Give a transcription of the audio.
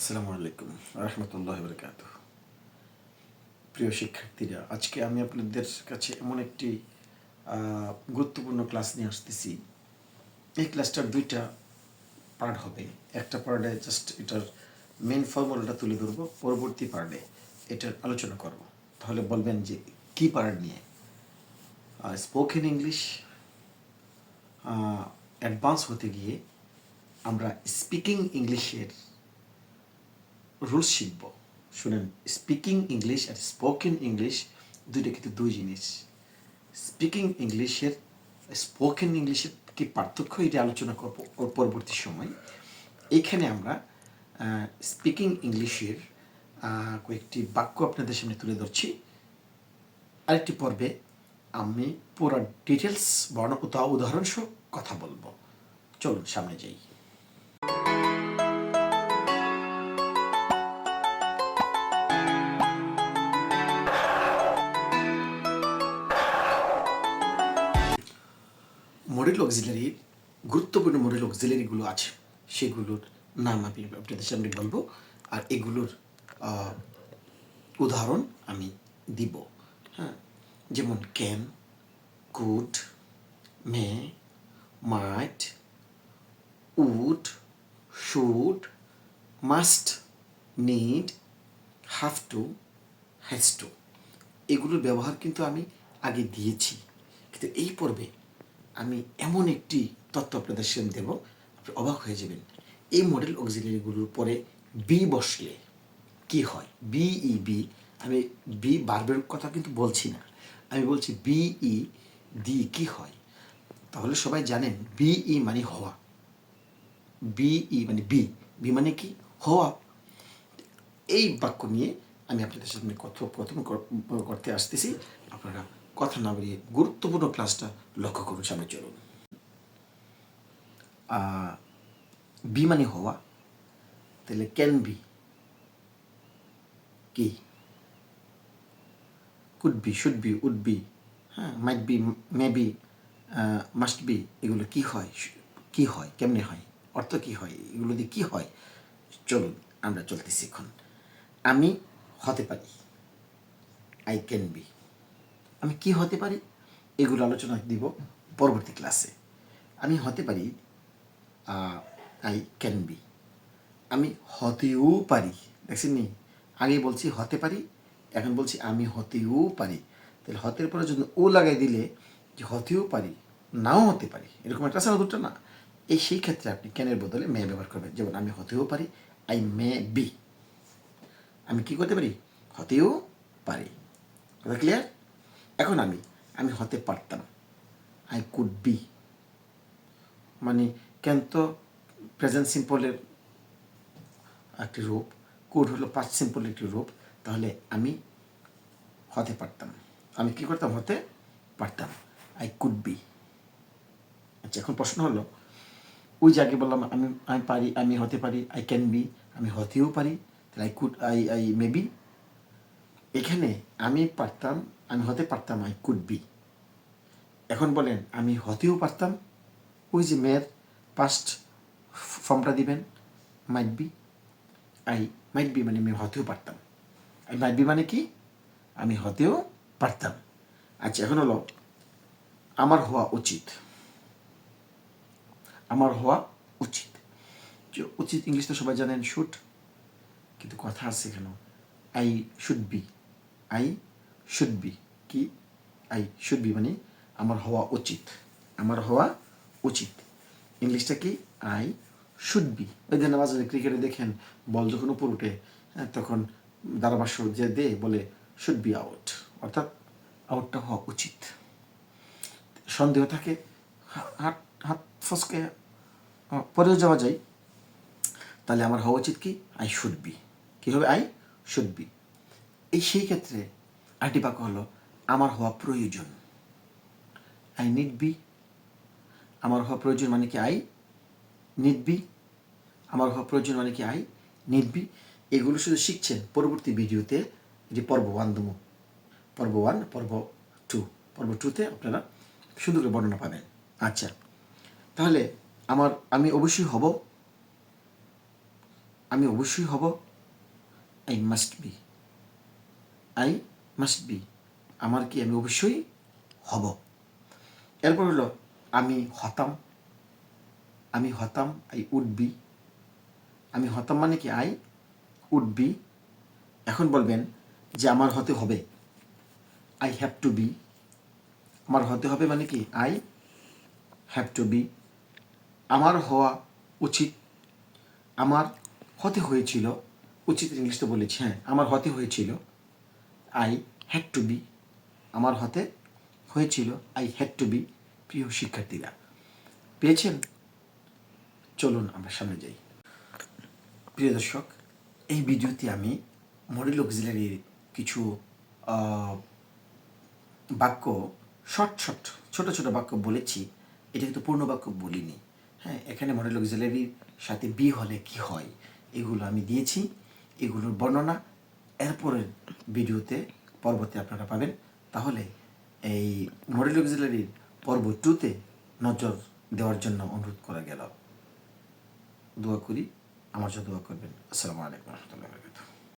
আসসালামু আলাইকুম রহমতুল্লাহ বরকাত প্রিয় শিক্ষার্থীরা, আজকে আমি আপনাদের কাছে এমন একটি গুরুত্বপূর্ণ ক্লাস নিয়ে আসতেছি। এই ক্লাসটার দুইটা পার্ট হবে। একটা পার্টে জাস্ট এটার মেন ফর্মুলাটা তুলে ধরবো, পরবর্তী পার্টে এটার আলোচনা করব। তাহলে বলবেন যে কি পার্ট নিয়ে? স্পোকেন ইংলিশ অ্যাডভান্স হতে গিয়ে আমরা স্পিকিং ইংলিশের রুলস শিখব শুনেন স্পিকিং ইংলিশ আর স্পোকেন ইংলিশ দুইটা কিন্তু দুই জিনিস। স্পিকিং ইংলিশের স্পোকেন ইংলিশের কি পার্থক্য এটা আলোচনা করব পরবর্তী সময়। এখানে আমরা স্পিকিং ইংলিশের কয়েকটি বাক্য আপনাদের সামনে তুলে ধরছি। আরেকটি পর্বে আমি পুরো ডিটেলস বর্ণ উদাহরণ সহ কথা বলব। চলুন, সামনে যাই। মডেল অক্সিলারির গুরুত্বপূর্ণ মডেল অক্সিলারিগুলো আছে। সেগুলোর নাম আমি আপনাদের সামনে বলব। আর এগুলোর উদাহরণ আমি দিব। হ্যাঁ? যেমন can could may, might, would, should, must, need have to, has to. এগুলোর ব্যবহার কিন্তু আমি আগে দিয়েছি। কিন্তু এই পর্বে আমি এমন একটি তত্ত্ব আপনাদের সামনে দেব, আপনি অবাক হয়ে যাবেন। এই মডেল অক্সিলারিগুলোর পরে বি বসলে কি হয়? বিই বি আমি বি বার্বের কথা কিন্তু বলছি না। আমি বলছি বিই দি কি হয়? তাহলে সবাই জানেন বিই মানে হওয়া। বিই মানে বি বি মানে কি? হওয়া। এই বাক্য নিয়ে আমি আপনাদের সামনে কথোপকথন কর- করতে আসতেছি। আপনারা কথা না বাড়িয়ে গুরুত্বপূর্ণ ক্লাসটা লক্ষ্য করুন, সামনে চলুন। বি মানে হওয়া, তাহলে ক্যান বি কি? Could be should be would be হ্যাঁ might be may be must be এগুলো কি হয় কি হয়, কেমনে হয়, অর্থ কি হয়, এগুলো দিয়ে কি হয়, চলুন, আমরা চলতেছি এখন। আমি হতে পারি আই ক্যান বি আমি কি হতে পারি? এগুলো আলোচনা দিব পরবর্তী ক্লাসে। আমি হতে পারি আই ক্যান বি আমি হতেও পারি। দেখছেন নি? আগে বলছি হতে পারি, এখন বলছি আমি হতেও পারি। তাহলে হতের পরে যদি ও লাগাই দিলে যে হতেও পারি, নাও হতে পারি। এরকম একটা আছে দুটো না? এই সেই ক্ষেত্রে আপনি ক্যানের বদলে মে ব্যবহার করবেন। যেমন আমি হতেও পারি আই মে বি আমি কি করতে পারি? হতেও পারি। ক্লিয়ার এখন আমি আমি হতে পারতাম। আই কুড বি মানে কেন তো প্রেজেন্ট সিম্পলের একটি রূপ কুড হলো পাঁচ সিম্পলের একটি রূপ, তাহলে আমি হতে পারতাম। আমি কি করতাম? হতে পারতাম। আই কুড বি আচ্ছা এখন প্রশ্ন হলো, ওই যে আগে বললাম, আমি আমি পারি, আমি হতে পারি আই ক্যান বি আমি হতেও পারি, তাহলে I could I I may be এখানে আমি পারতাম, আমি হতে পারতাম আই কুড বি এখন বলেন, আমি হতেও পারতাম? ওই যে মেয়ের পাস্ট ফর্মটা দিবেন? Might be I might be মানে আমি হতেও পারতাম। আই মাইট বি মানে কি? আমি হতেও পারতাম। আচ্ছা এখন হলো, আমার হওয়া উচিত। আমার হওয়া উচিত। যে উচিত ইংলিশ তো সবাই জানেন শুট কিন্তু কথা আছে কেন? I should be I should be কি আই শুড বি মানে আমার হওয়া উচিত আমার হওয়া উচিত। ইংলিশটা কি? আই শুড বি ওই দিন মাঝে ক্রিকেটে দেখেন বল যখন উপর উঠে হ্যাঁ, তখন ধারাভাষ্য যে দে বলে শুড বি আউট অর্থাৎ আউটটা হওয়া উচিত। সন্দেহ থাকে হাত হাত ফসকে পরেও যাওয়া যায়। তাহলে আমার হওয়া উচিত কি? আই শুড বি কী হবে? আই শুড বি এই সেই ক্ষেত্রে আরেকটি বাক্য হলো, আমার হওয়া প্রয়োজন। আই নিড বি আমার হওয়া প্রয়োজন মানে কি আই নিড বি আমার হওয়া প্রয়োজন মানে কি আই নিড বি এগুলো শুধু শিখছেন পরবর্তী ভিডিওতে যে পর্ব ওয়ান দেবো পর্ব ওয়ান পর্ব টু পর্ব টুতে আপনারা সুন্দর করে বর্ণনা পাবেন। আচ্ছা তাহলে আমার, আমি অবশ্যই হব। আমি অবশ্যই হব। I must be I must be আমার কি আমি অবশ্যই হব। এরপর হলো, আমি হতাম। আমি হতাম আই উড বি আমি হতাম মানে কি? আই উড বি এখন বলবেন যে আমার হতে হবে। আই হ্যাভ টু বি আমার হতে হবে মানে কি? আই হ্যাভ টু বি আমার হওয়া উচিত। আমার হতে হয়েছিল। উচিত ইংলিশে বলেছি হ্যাঁ আমার হতে হয়েছিল। আই হ্যাড টু বি আমার হাতে হয়েছিল আই হ্যাড টু বি প্রিয় শিক্ষার্থীরা। পেয়েছেন? চলুন আমরা সামনে যাই। প্রিয় দর্শক, এই ভিডিওতে আমি মডেল অক্সিলারির কিছু বাক্য, শর্ট শর্ট, ছোট ছোট বাক্য বলেছি। এটা কিন্তু পূর্ণ বাক্য বলিনি। হ্যাঁ এখানে মডেল অক্সিলারির সাথে বি হলে কি হয়? এগুলো আমি দিয়েছি। এগুলোর বর্ণনা এরপরের ভিডিওতে পর্বতে আপনারা পাবেন। তাহলে এই মডেল অক্সিলারির পর্ব টুতে নজর দেওয়ার জন্য অনুরোধ করা গেল। দোয়া করি, আমার জন্য দোয়া করবেন। আসসালামু আলাইকুম রহমতুল্লাহ